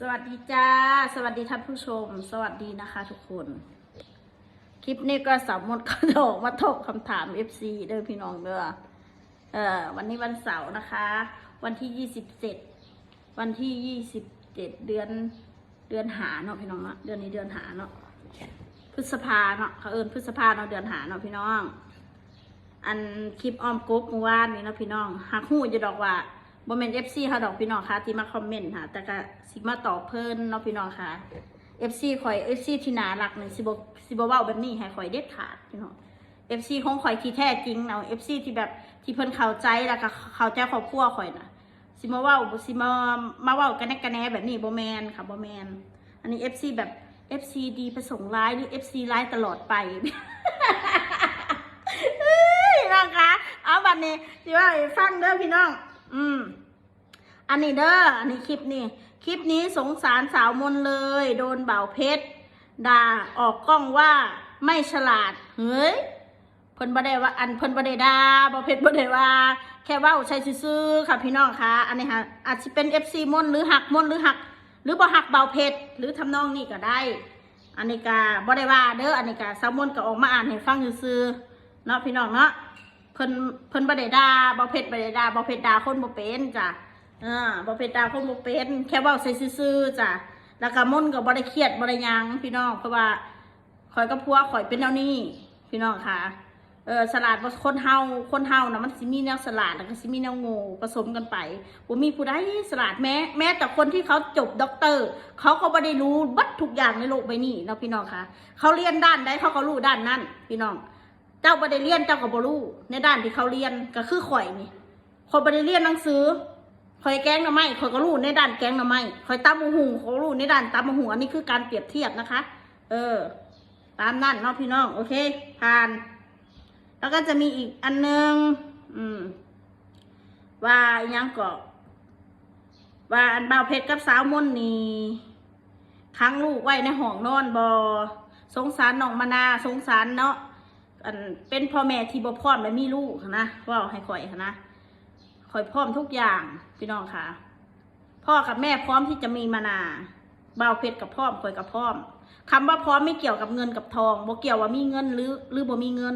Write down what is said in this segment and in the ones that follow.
สวัสดีจ้า สวัสดีท่านผู้ชม สวัสดีนะคะทุกคน คลิปนี้ก็สามมดก็จะออกมาตอบคำถาม FC เด้อพี่น้องเด้อเออวันนี้วันเสาร์นะคะ วันที่ยี่สิบเจ็ดวันที่ยี่สิบเจ็ดเดือนเดือนหาเนาะพี่น้องเนาะเดือนนี้เดือนหาเนาะพฤษภาเนาะเขาเอิญพฤษภาเนาะเดือนหาเนาะพี่น้อง อันคลิปออมกุ๊กเมื่อวานนี้เนาะพี่น้องหักหูจะดอกว่า บ่แม่น FC เฮาดอกพี่น้องค่ะที่มาคอมเมนต์ค่ะ แต่ก็สิมาตอบเพิ่นเนาะพี่น้องค่ะ FC ข่อย FC ที่น่ารักหนี่งสิบสิบเว้าแบบนี้ให้ข่อยเด็ดขาดพี่น้อง FC ของข่อยที่แท้จริงเนาะ FC ที่แบบที่เพิ่นเข้าใจแล้วก็เข้าใจครอบครัวข่อยนะสิมาเว้าบ่สิมามาเว้ากันแนกกันแนแบบนี้บ่แมนค่ะบ่แมนอันนี้ FC แบบ FC ดีประสงค์ร้ายหรือ FC ร้ายตลอดไปพี่น้องคะเอาบัดนี้สิว่าฟังเด้อพี่น้อง อืม อันนี้เด้อ อันนี้คลิปนี้ คลิปนี้สงสารสาวมนเลย โดนเบาเพชรด่าออกกล้องว่าไม่ฉลาด เฮ้ย เพิ่นบ่ได้ว่า อันเพิ่นบ่ได้ด่าบ่าเพชรบ่ได้ว่า แค่ว้าใช้ซื่อๆค่ะพี่น้องคะอันนี้ค่ะอาจจะเป็น FC มนหรือหักมนหรือหัก หรือบ่หักเบาเพชรหรือทำนองนี้ก็ได้อันนี้ก็บ่ได้ว่าเด้ออันนี้ก็สาวมนก็ออกมาอ่านให้ฟังซื่อๆเนาะพี่น้องเนาะ เพิ่นเพิ่นบ่ได้ด่าบ่เผ็ดบ่ได้ด่าบ่เผ็ดด่าคนบ่เป็นจ้ะเออบ่เผ็ดด่าคนบ่เป็น แค่เว้าใส่ซื่อๆจ้ะแล้วก็มุ่นก็บ่ได้เครียดบ่ได้หยังพี่น้องเพราะว่าข่อยกับผัวข่อยเป็นแนวนี้ พี่น้องค่ะเออสลัดคนเฮาคนเฮานะมันสิมีแนวสลัดแล้วก็สิมีแนวง่ผสมกันไปบ่มีผู้ใดสลัดแม้ แม้แต่คนที่เขาจบด็อกเตอร์ เขาก็บ่ได้รู้บัดทุกอย่างในโลกใบนี้นะพี่น้องคะเขาเรียนด้านใดเขาก็รู้ด้านนั้น พี่น้อง จ้าบ่ได้เรียนเจ้าก็บ่รู้ในด้านที่เขาเรียนก็คือข่อยนี่ข่อยบ่ได้เรียนหนังสือข่อยแกงหน่อไม้ข่อยก็รู้ในด้านแกงหน่อไม้ข่อยตำมะหุงข่อยรู้ในด้านตำมะหุงอันนี้คือการเปรียบเทียบนะคะ เออ ตามนั่นเนาะพี่น้องโอเค ผ่าน แล้วก็จะมีอีกอันนึงอืม ว่ายังก็ว่าอันบ่าวเพชรกับสาวมนนี่ค้างลูกไว้ในห้องนอนบอสงสารน้องมานาสงสารเนาะ อันเป็นพ่อแม่ที่บ่พร้อมและมีลูกนะว่าให้ข่อยนะข่อยพร้อมทุกอย่างพี่น้องค่ะ พ่อกับแม่พร้อมที่จะมีมานาบ่าวเพชรกับพร้อมข่อยกับพร้อมคำว่าพร้อมไม่เกี่ยวกับเงินกับทองบ่เกี่ยวว่ามีเงินหรือหรือบ่มีเงิน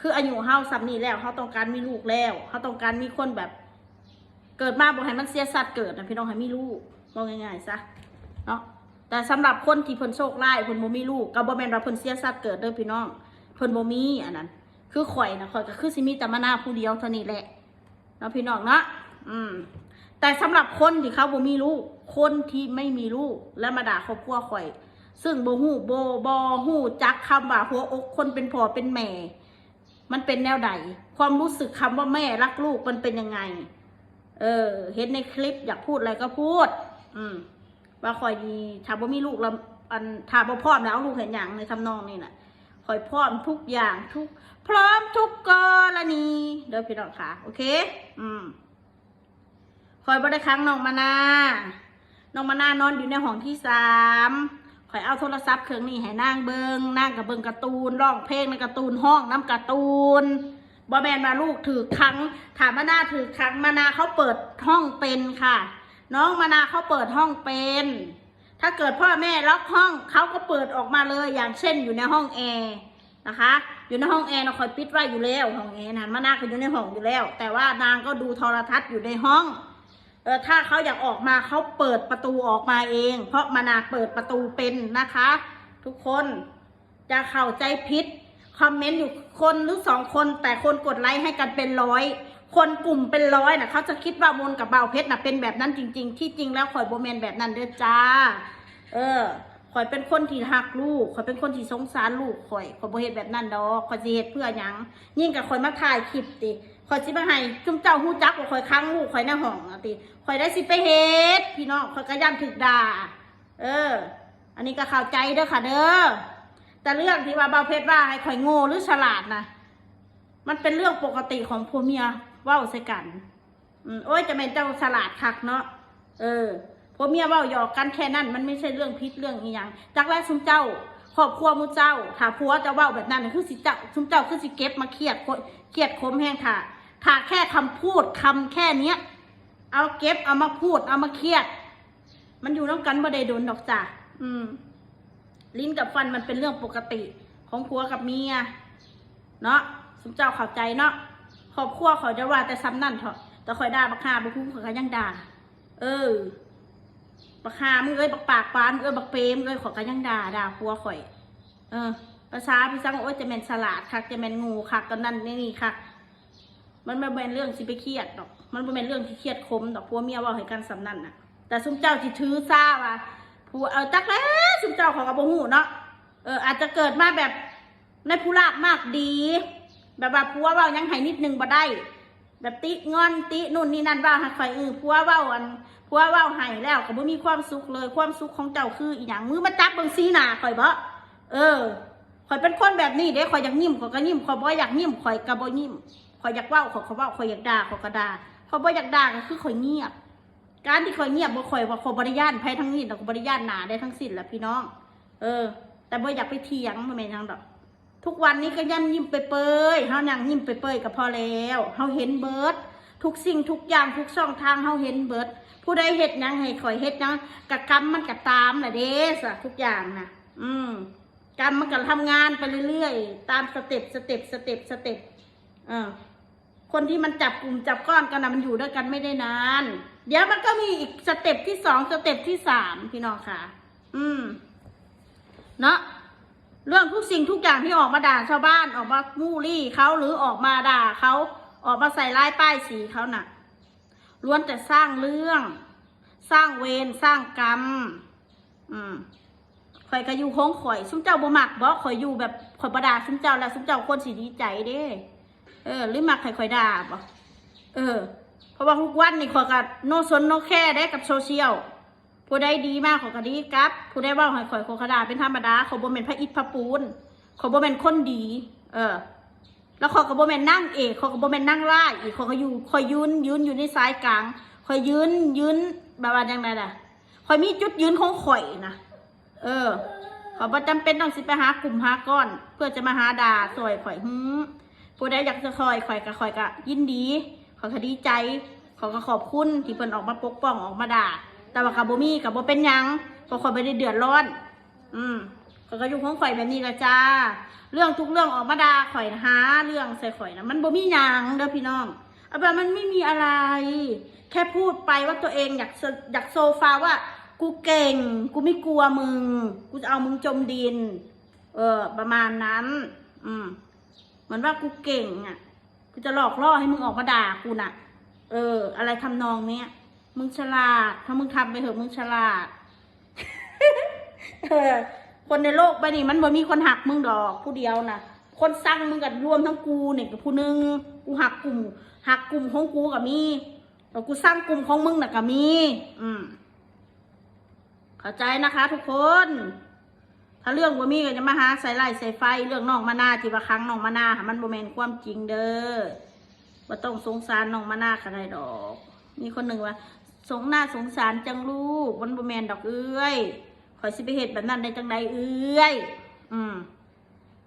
คืออายุเฮาซ้ำนี้แล้วเฮาต้องการมีลูกแล้วเฮาต้องการมีคนแบบ เกิดมาบ่ให้มันเสียสัตว์เกิดนะพี่น้องให้มีลูกบอกง่ายๆซะเนาะแต่สำหรับคนที่เพิ่นโชคร้ายเพิ่นบ่มีลูกก็บ่แม่นว่าเพิ่นเสียสัตว์เกิดเด้อพี่น้อง พิ่นบ่มีอันนั้น คือข่อยนะข่อยก็คือสิมีแต่มานาผู้เดียวเท่านี้แหละเนาะพี่น้องเนาะอืม แต่สำหรับคนที่เขาบ่มีลูก คนที่ไม่มีลูกและมาด่าครอบครัวข่อย ซึ่งบ่ฮู้บ่บ่ฮู้จักคำว่าหัวอกคนเป็นพ่อเป็นแม่ มันเป็นแนวใด ความรู้สึกคำว่าแม่รักลูกมันเป็นยังไง เออ เห็นในคลิปอยากพูดอะไรก็พูด อืมว่าข่อยดีถ้าบ่มีลูกแล้วอันถ้าบ่พร้อมแล้วเอาลูกเห็นอย่างในทำนองนี่น่ะ คอยพร้อมทุกอย่างทุก พร้อมทุกกรณีเด้อพี่น้องค่ะ โอเค อืมคอยบ่ได้ค้างน้องมานาน้องมานานอนอยู่ในห้องที่สามคอยเอาโทรศัพท์เครื่องนี้ให้นางเบิงนางกับเบิงการ์ตูนร้องเพลงในการ์ตูนห้องน้ำการ์ตูนบอแมนมาลูกถือครั้ง ถามมานาถือครั้งมานาเขาเปิดห้องเป็นค่ะ น้องมานาเขาเปิดห้องเป็น ถ้าเกิดพ่อแม่ล็อกห้องเขาก็เปิดออกมาเลยอย่างเช่นอยู่ในห้องแอร์นะคะ อยู่ในห้องแอร์เราคอยปิดไว้อยู่แล้วห้องแอร์นะมานาก็อยู่ในห้องอยู่แล้ว แต่ว่านางก็ดูโทรทัศน์อยู่ในห้องเออถ้าเขาอยากออกมาเขาเปิดประตูออกมาเอง เพราะมานาเปิดประตูเป็นนะคะ ทุกคนจะเข้าใจผิดคอมเมนต์อยู่คนหรือสองคนแต่คนกดไลค์ให้กันเป็นร้อย คนกลุ่มเป็นร้อยนะเขาจะคิดว่ามนกับเบาเพชรนะเป็นแบบนั้นจริง ๆ ที่จริงแล้วข่อยโบแมนแบบนั้นเด้อจ้า เออข่อยเป็นคนที่หักลูกข่อยเป็นคนที่สงสารลูกข่อยข่อยโบเฮ็ดแบบนั้นดอกข่อยสิเฮ็ดเพื่อหยังยิ่งกับข่อยมาถ่ายคลิปติข่อยสิมาให้จุ่มเจ้าฮู้จักว่าข่อยค้างลูกข่อยในห้องติข่อยได้สิไปเฮ็ดพี่น้องข่อยก็ย่านถึกด่า เออ อันนี้ก็เข้าใจเด้อค่ะเด้อแต่เรื่องที่ว่าเบาเพชรว่าให้ข่อยโง่หรือฉลาดนะมันเป็นเรื่องปกติของผัวเมีย ว้าใส่กันโอ้ยจะเป็นเจ้าฉลาดคักเนาะเออผัวเมียเว้าหยอกกันแค่นั้น มันไม่ใช่เรื่องพิษเรื่องอีหยังจากแรกซุมเจ้าครอบครัวมูเจ้าถ้าผัวจะเว้าแบบนั้นคือสิเจ้าซุมเจ้าคือสิเก็บมาเครียดเครียดคมแห้งค่ะถ้าแค่คำพูดคำแค่เนี้ย เอาเก็บเอามาพูดเอามาเครียด มันอยู่น้ำกันบ่ได้โดนดอกจ้ะอืม ลิ้นกับฟันมันเป็นเรื่องปกติ ของผัวกับเมียเนาะสมเจ้าเข้าใจเนาะ รอบครัวเขาจะว่าแต่ซ้ำนั่นเถอะแต่คอยด่าบักฮาบักคุ้มเขาก็ยังด่า เออบักฮามึงเอ้ยบักปากปานเอ้ยบักเปรมเอ้ยเขอยก็ยังด่าด่าผัวข่อย เออภาษาพี่สังโอ้ยจะแมนสลัดคักจะแมนงูคักกันนั่นนี่นี่คักมันไม่เป็นเรื่องสิไปเครียดดอก มันไม่เป็นเรื่องที่เครียดคมดอกผัวเมียว่าให้กันสำนั่นน่ะ แต่ซุ้มเจ้าที่ถือซาว่ะผัวเอาจักแล้วซุ้มเจ้าของกระบหูเนาะ เอออาจจะเกิดมาแบบในผู้ลากมากดี แบบว่าผัวเว่ายังให้นิดนึงบ่ได้ แบบติงอนตินู่นนี่นั่นว่าให้ข่อยเออผัวเว่าอันผัวเว่าให้แล้วก็บ่มีความสุขเลยความสุขของเจ้าคืออีหยังมือมาจับเบิ่งซีหน้าข่อยบ่เออข่อยเป็นคนแบบนี้เด้ข่อยอยากยิ้มข่อยก็ยิ้มข่อยบ่อยากยิ้มข่อยก็บ่ยิ้มข่อยอยากเว้าข่อยก็เว้าข่อยอยากด่าข่อยก็ด่าข่อยบ่อยากด่าก็คือข่อยเงียบ การที่ข่อยเงียบบ่ข่อยว่าข่อยบ่ได้ย่านไผทั้งนี้ดอกบ่ได้ย่านหนาได้ทั้งสิ้นแหละพี่น้อง เออ แต่บ่อยากไปเถียงบ่แม่นหยังดอก ทุกวันนี้ก็ยังยิ้มไปเปยเฮานั่งยิ้มไปเปยก็พอแล้วเฮาเห็นเบิร์ดทุกสิ่งทุกอย่างทุกช่องทางเฮาเห็นเบิร์ดผู้ใดเฮ็ดหยังให้ข่อยเฮ็ดหยังกะกรรมมันก็ตามน่ะเด้สะทุกอย่างน่ะ อืมกรรมมันก็ทำงานไปเรื่อยๆตามสเต็ปสเต็ปสเต็ปสเต็ปเออคนที่มันจับกลุ่มจับก้อนกันนะมันอยู่ด้วยกันไม่ได้นาน เดี๋ยวมันก็มีอีกสเต็ปที่สองสเต็ปที่สามพี่น้องค่ะ อืม เนาะ เรื่องทุกสิ่งทุกอย่างที่ออกมาด่าชาวบ้านออกมามูลี่เขาหรือออกมาด่าเขาออกมาใส่ร้ายป้ายสีเขาน่ะล้วนแต่สร้างเรื่อง สร้างเวรสร้างกรรม อืมข่อยก็อยู่ห้องข่อยซุ้มเจ้าบ่มักบ่ข่อยอยู่แบบข่อยประดาซุ้มเจ้าแล้วซุ้มเจ้าคนสิดีใจเด้เออหรือมักข่อยข่อยด่าบ่เออ เพราะว่าทุกวันนี่ข่อยก็โนสนโนแค่ได้กับโซเชียล ผู้ใดดีมากขอยก็ดีครับ ผู้ใดเว่าหอยข่อยโคกระดาเป็นธรรมดาเขาบ่แม่นพระอิฐพระปูนเขาบ่แม่นคนดี เออ แล้วเขาก็บ่แม่นนั่งเอกเขาก็บ่แม่นนั่งล่ายอีกเขาก็อยู่คอยยืนยืนอยู่ในสายกลางคอยยืนยืนแบบว่าจังไดล่ะคอยมีจุดยืนของข่อยนะเออเขาบ่จำเป็นต้องสิไปหากลุ่มหาก้อน เพื่อจะมาหาดาซอยข่อยหืมผู้ใดอยากจะคอยข่อยก็ข่อยก็ยินดีขอยก็ดีใจขอขอบคุณที่เพิ่นออกมาปกป้องออกมาด่า แต่ว่ากับบ่มีกับบ่เป็นหยังเพราะข่อยไม่ได้เดือดร้อน อืมข่อยก็อยู่ของข่อยแบบนี้ละจ้า เรื่องทุกเรื่องออกมาด่าข่อยนะหาเรื่องใส่ข่อยนะมันบ่มีหยังเด้อพี่น้องเอาแบบมันไม่มีอะไร แค่พูดไปว่าตัวเองอยากอยากโซฟาว่า กูเก่ง กูไม่กลัวมึง กูจะเอามึงจมดิน เออ ประมาณนั้น อืมเหมือนว่ากูเก่งอะ กูจะหลอกล่อให้มึงออกมาด่ากูน่ะ เออ อะไรทำนองเนี้ย มึงฉลาด ถ้ามึงทำไปเถอะมึงฉลาด เออ คนในโลกใบนี้มันบ่มีคนหักมึงดอกผู้เดียวนะคนสั่งมึงกับรวมทั้งกูเนี่ยกับผู้หนึ่งกูหักกลุ่มหักกลุ่มของกูกับมีแล้วกูสร้างกลุ่มของมึงน่ะกับมี อืมเข้าใจนะคะ ทุกคน ถ้าเรื่องบ่มีก็จะมาหาใส่ไล่ใส่ไฟ เรื่องน้องมานาที่ว่าครั้งน้องมานาหามันบ่แมนความจริงเด้อบ่ต้องสงสารน้องมานาก็ได้ดอก มีคนหนึ่งว่า สงหน้าสงสารจังลูกมันบ่แมนดอกเอ้ยข่อยสิไปเหตุแบบนั้นได้จังใดเอ้ยอืม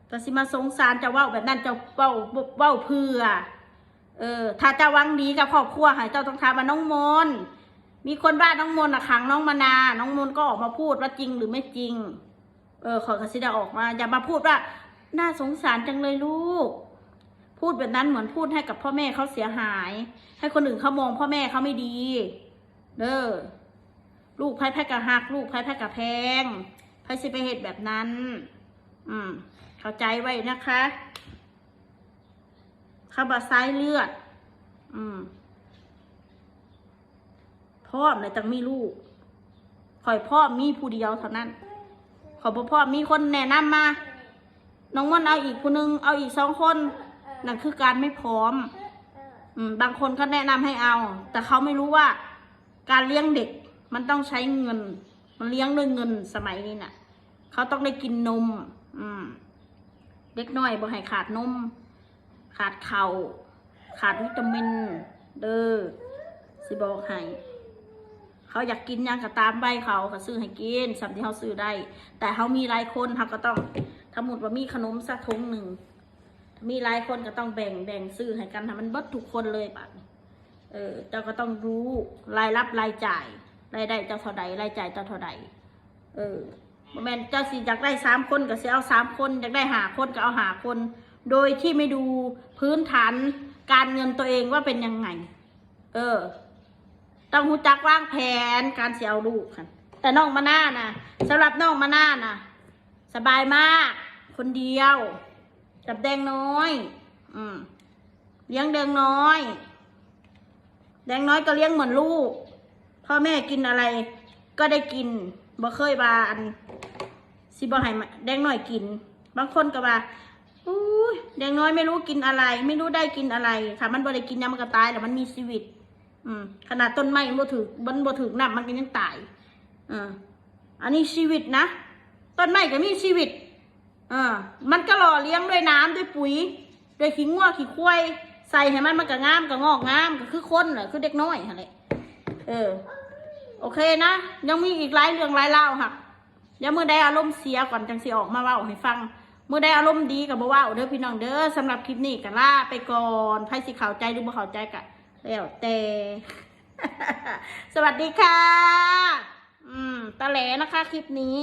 ก็สิมาสงสารจะเว้าแบบนั้นจะเว้าเว้าเพื่อ เออ ถ้าจะวังดีกับครอบครัวให้เจ้าต้องทำมาน้องมนมีคนว่าน้องมนอะขังน้องมานา น้องมนก็ออกมาพูดว่าจริงหรือไม่จริง เออขอยก็สิด้ออกมา อย่ามาพูดว่า น่าสงสารจังเลยลูก พูดแบบนั้นเหมือนพูดให้กับพ่อแม่เขาเสียหาย ให้คนอื่นเขามองพ่อแม่เขาไม่ดี เด้อลูกไพ่แพ้กะหัก ลูกไพ่แพ้กะแพงไพ่สิไปเหตุแบบนั้น อืม เข้าใจไว้นะคะข้าบาซ้ายเลือด อืมพ่อมเลยต้องมีลูกข่อยพ่อมีผู้เดียวเท่านั้น ขอบ่อพ่อมีคนแนะนำมา น้องม่อนเอาอีกคนนึง เอาอีกสองคน นั่นคือการไม่พร้อม อืม บางคนก็แนะนำให้เอา แต่เขาไม่รู้ว่า การเลี้ยงเด็กมันต้องใช้เงิน มันเลี้ยงด้วยเงินสมัยนี้น่ะ เขาต้องได้กินนม อืม เด็กน้อยบ่ให้ขาดนม ขาดเข่าขาดวิตามิน เด้อสิบอกให้เขาอยากกินยังก็ตามใบเขาก็ซื้อให้กินสัมที่เขาซื้อได้ แต่เขามีหลายคนเขาก็ต้องถ้าหมดว่ามีขนมสักถุงหนึ่งมีหลายคนก็ต้องแบ่งแบ่งซื้อให้กันทำมันเบิดทุกคนเลยปะ เออเจ้าก็ต้องรู้รายรับรายจ่ายรายได้เจ้าเท่าใดรายจ่ายเจ้าเท่าใดเออแม่นเจ้าสิอยากได้สามคนก็เสิเอาสามคนอยากได้หาคนก็เอาหาคน โดยที่ไม่ดูพื้นฐานการเงินตัวเองว่าเป็นยังไง เออ ต้องรู้จักวางแผนการเสียเอาลูกค่ะแต่น้องมาน่านะสำหรับน้องมาน่านะสบายมาก คนเดียว กับแดงน้อย อืมเลี้ยงแดงน้อย แดงน้อยก็เลี้ยงเหมือนลูก พ่อแม่กินอะไร ก็ได้กินบ่เคยบาอันสิบ่ให้แดงน้อยกิน บางคนก็ว่าอุ้ยแดงน้อยไม่รู้กินอะไร ไม่รู้ได้กินอะไรค่ะมันบ่ได้กินยามันก็ตายแต่มันมีชีวิต อืมขนาดต้นไม้มันบ่ถือมันบ่ถือน้ำมันก็ยังตายอ่าอันนี้ชีวิตนะต้นไม้ก็มีชีวิตอ่ามันก็หล่อเลี้ยงด้วยน้ำด้วยปุ๋ย ด้วยขี้งัวขี้ควาย ใส่ให้มันมันก็งามก็งอกงามก็คือคนแหละคือเด็กน้อยอะไรเออ โอเคนะ ยังมีอีกหลายเรื่องหลายเล่าวค่ะเดี๋ยวมือใดอารมณ์เสียก่อนจังสิออกมาเว้าให้ฟัง เมื่อใดอารมณ์ดีกับบ่เว้าเด้อพี่น้องเด้อสำหรับคลิปนี้ก็ลาไปก่อนใครสิเข้าใจหรือบ่เข้าใจก็แล้วแต่ สวัสดีค่ะ อืมตะแหลนะคะคลิปนี้